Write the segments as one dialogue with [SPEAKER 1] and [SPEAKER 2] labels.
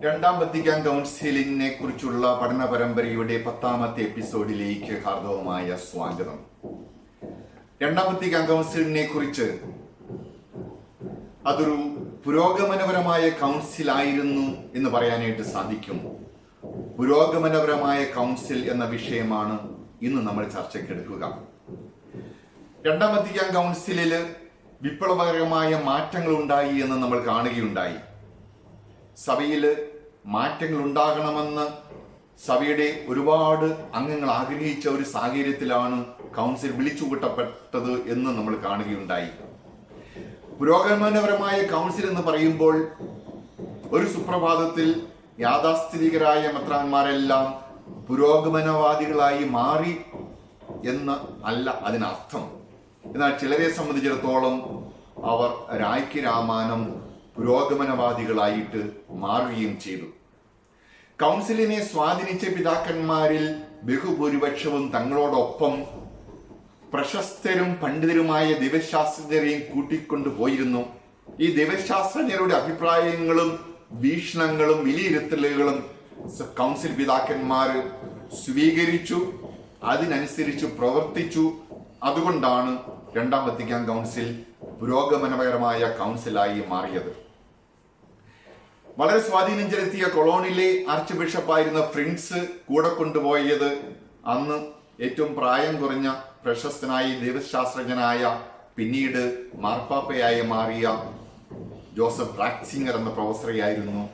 [SPEAKER 1] രണ്ടാം വത്തിക്കാൻ കൗൺസിലിനെ കുറിച്ചുള്ള പഠന പരമ്പരയുടെ പത്താമത്തെ എപ്പിസോഡിലേക്ക് ഹാർദവമായ സ്വാഗതം. രണ്ടാം വത്തിക്കാൻ കൗൺസിലിനെ കുറിച്ച് അതൊരു പുരോഗമനപരമായ കൗൺസിൽ ആയിരുന്നു എന്ന് പറയാനായിട്ട് സാധിക്കും. പുരോഗമനപരമായ കൗൺസിൽ എന്ന വിഷയമാണ് ഇന്ന് നമ്മൾ ചർച്ചയ്ക്കെടുക്കുക. രണ്ടാം വത്തിക്കാൻ കൗൺസിലിൽ വിപ്ലവകരമായ മാറ്റങ്ങൾ ഉണ്ടായി എന്ന് നമ്മൾ കാണുകയുണ്ടായി. സഭയിൽ മാറ്റങ്ങൾ ഉണ്ടാകണമെന്ന് സഭയുടെ ഒരുപാട് അംഗങ്ങൾ ആഗ്രഹിച്ച ഒരു സാഹചര്യത്തിലാണ് കൗൺസിൽ വിളിച്ചു കൂട്ടപ്പെട്ടത് എന്ന് നമ്മൾ കാണുകയുണ്ടായി. പുരോഗമനപരമായ കൗൺസിൽ എന്ന് പറയുമ്പോൾ ഒരു സുപ്രഭാതത്തിൽ യാഥാസ്ഥിതികരായ മെത്രാന്മാരെല്ലാം പുരോഗമനവാദികളായി മാറി എന്ന് അല്ല അതിനർത്ഥം. എന്നാൽ ചിലരെ സംബന്ധിച്ചിടത്തോളം അവർ രായ്ക്ക് രാമാനം പുരോഗമനവാദികളായിട്ട് മാറുകയും ചെയ്തു. കൗൺസിലിനെ സ്വാധീനിച്ച പിതാക്കന്മാരിൽ ബഹുഭൂരിപക്ഷവും തങ്ങളോടൊപ്പം പ്രശസ്തരും പണ്ഡിതരുമായ ദൈവശാസ്ത്രജ്ഞരെയും കൂട്ടിക്കൊണ്ടു പോയിരുന്നു. ഈ ദൈവശാസ്ത്രജ്ഞരുടെ അഭിപ്രായങ്ങളും വീക്ഷണങ്ങളും വിലയിരുത്തലുകളും കൗൺസിൽ പിതാക്കന്മാർ സ്വീകരിച്ചു അതിനനുസരിച്ച് പ്രവർത്തിച്ചു. അതുകൊണ്ടാണ് രണ്ടാം വത്തിക്കാൻ കൗൺസിൽ പുരോഗമനപരമായ കൗൺസിലായി മാറിയത്. വളരെ സ്വാധീനം ചെലുത്തിയ കൊളോണിലെ ആർച്ച് ബിഷപ്പായിരുന്ന ഫ്രിൻസ് കൂടെ കൊണ്ടുപോയത് അന്ന് ഏറ്റവും പ്രായം കുറഞ്ഞ പ്രശസ്തനായ ദൈവശാസ്ത്രജ്ഞനായ പിന്നീട് മാർപ്പാപ്പയായി മാറിയ ജോസഫ് റാക്സിംഗർ എന്ന പ്രൊഫസറെയായിരുന്നു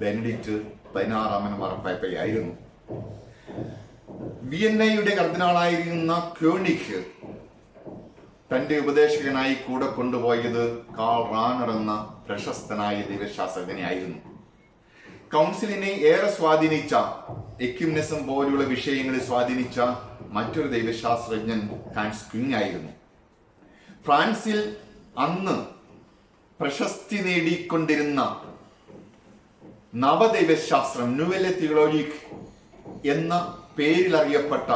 [SPEAKER 1] ബെനഡിക്റ്റ് പതിനാറാമൻ മാർപ്പാപ്പയായിരുന്നു. വിയന്നയുടെ കർദിനാളായിരുന്ന ക്യോണിക് തന്റെ ഉപദേശകനായി കൂടെ കൊണ്ടുപോയത് കാൾ റാനർ എന്ന പ്രശസ്തനായ ദൈവശാസ്ത്രജ്ഞനായിരുന്നു. കൗൺസിലിനെ ഏറെ സ്വാധീനിച്ച എക്യുമിനിസം പോലുള്ള വിഷയങ്ങളെ സ്വാധീനിച്ച മറ്റൊരു ദൈവശാസ്ത്രജ്ഞൻ ഹാൻസ് ക്വിങ് ആയിരുന്നു. ഫ്രാൻസിൽ അന്ന് പ്രശസ്തി നേടിക്കൊണ്ടിരുന്ന നവദൈവശാസ്ത്രം ന്യൂവലെ തിയോളജിക് എന്ന പേരിൽ അറിയപ്പെട്ട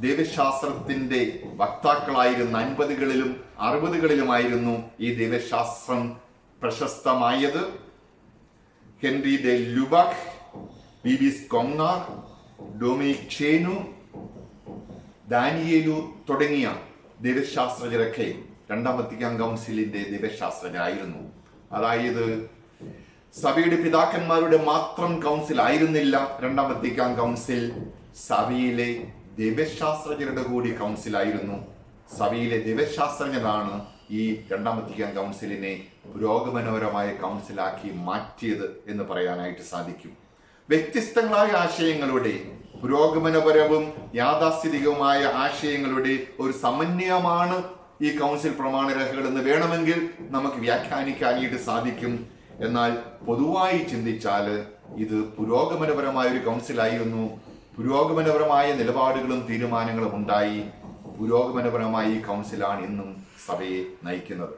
[SPEAKER 1] ദൈവശാസ്ത്രത്തിന്റെ വക്താക്കളായിരുന്ന അൻപതുകളിലും അറുപതുകളിലുമായിരുന്നു ഈ ദൈവശാസ്ത്രം പ്രശസ്തമായത്. ഹെൻറി ദെ ലുബാക് ബി കൊങ്ങാർ ഡൊമിനിക് ചേനു ദാനിയേലു തുടങ്ങിയ ദൈവശാസ്ത്രജ്ഞരൊക്കെ രണ്ടാം വത്തിക്കാൻ കൗൺസിലിന്റെ ദൈവശാസ്ത്രജ്ഞരായിരുന്നു. അതായത് സഭയുടെ പിതാക്കന്മാരുടെ മാത്രം കൗൺസിൽ ആയിരുന്നില്ല. രണ്ടാം വത്തിക്കാൻ കൗൺസിൽ സഭയിലെ ദൈവശാസ്ത്രജ്ഞരുടെ കൂടി കൗൺസിലായിരുന്നു സഭയിലെ ദൈവശാസ്ത്രജ്ഞരാണ് ഈ രണ്ടാം വത്തിക്കാൻ കൗൺസിലിനെ പുരോഗമനപരമായ കൗൺസിലാക്കി മാറ്റിയത് എന്ന് പറയാനായിട്ട് സാധിക്കും. വ്യത്യസ്തങ്ങളായ ആശയങ്ങളുടെ പുരോഗമനപരവും യാഥാസ്ഥിതികവുമായ ആശയങ്ങളുടെ ഒരു സമന്വയമാണ് ഈ കൗൺസിൽ പ്രമാണരേഖകൾ എന്ന് വേണമെങ്കിൽ നമുക്ക് വ്യാഖ്യാനിക്കാനായിട്ട് സാധിക്കും. എന്നാൽ പൊതുവായി ചിന്തിച്ചാൽ ഇത് പുരോഗമനപരമായ ഒരു കൗൺസിലായിരുന്നു. പുരോഗമനപരമായ നിലപാടുകളും തീരുമാനങ്ങളും ഉണ്ടായി പുരോഗമനപരമായ കൗൺസിലാണ് ഇന്നും സഭയെ നയിക്കുന്നത്.